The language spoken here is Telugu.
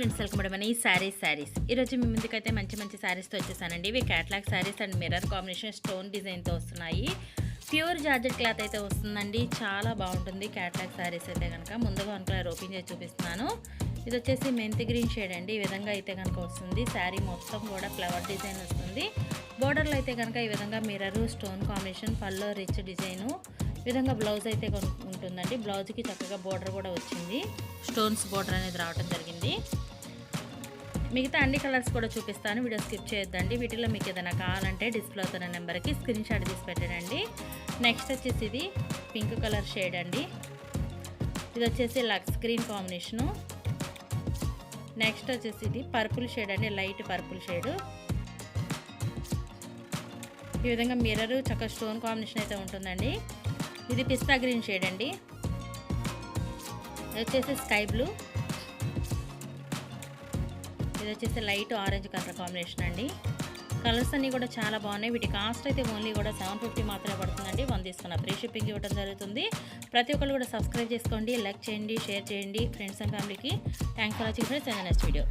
వెల్కమ్ మన ఈ శారీస్ శారీస్ ఈరోజు మీ ముందుకైతే మంచి మంచి శారీస్తో వచ్చేసానండి. ఇవి catalogue sarees and mirror combination stone డిజైన్తో వస్తున్నాయి. ప్యూర్ జార్జెట్ క్లాత్ అయితే వస్తుందండి. చాలా బాగుంటుంది క్యాట్లాగ్ శారీస్ అయితే కనుక ముందుగా అనుకునే ఓపెన్ చేసి చూపిస్తున్నాను. ఇది వచ్చేసి మెంతి గ్రీన్ షేడ్ అండి. ఈ విధంగా అయితే కనుక వస్తుంది. శారీ మొత్తం కూడా ఫ్లవర్ డిజైన్ వస్తుంది. బోర్డర్లో అయితే కనుక ఈ విధంగా మిర్రర్ స్టోన్ కాంబినేషన్ పల్లో రిచ్ డిజైను ఈ విధంగా బ్లౌజ్ అయితే కొను- ఉంటుందండి. బ్లౌజ్కి చక్కగా బోర్డర్ కూడా వచ్చింది. స్టోన్స్ బోర్డర్ అనేది రావడం జరిగింది. మిగతా అన్ని కలర్స్ కూడా చూపిస్తాను. వీడియో స్కిప్ చేయొద్దండి. వీటిలో మీకు ఏదైనా కావాలంటే డిస్ప్లే అవుతున్న నెంబర్కి స్క్రీన్ షాట్ తీసి పెట్టండి. నెక్స్ట్ వచ్చేసి ఇది పింక్ కలర్ షేడ్ అండి. ఇది వచ్చేసి లక్స్ గ్రీన్ కాంబినేషను. నెక్స్ట్ వచ్చేసి ఇది పర్పుల్ షేడ్ అండి. Light purple shade. ఈ విధంగా మిర్రర్ చక్కగా స్టోన్ కాంబినేషన్ అయితే ఉంటుందండి. ఇది పిస్తా గ్రీన్ షేడ్ అండి. ఇది వచ్చేసి స్కై బ్లూ. ఇది వచ్చేసి లైట్ ఆరెంజ్ కలర్ కాంబినేషన్ అండి. కలర్స్ అన్నీ కూడా చాలా బాగున్నాయి. వీటి కాస్ట్ అయితే ఓన్లీ కూడా సెవెన్ ఫిఫ్టీ మాత్రమే పడుతుందండి. వన్ తీసుకున్న ఫ్రీ షిప్పింగ్ ఇవ్వడం జరుగుతుంది. ప్రతి ఒక్కరు కూడా సబ్స్క్రైబ్ చేసుకోండి లైక్ చేయండి షేర్ చేయండి. ఫ్రెండ్స్ అండ్ ఫ్యామిలీకి thanks for watching friends. And next video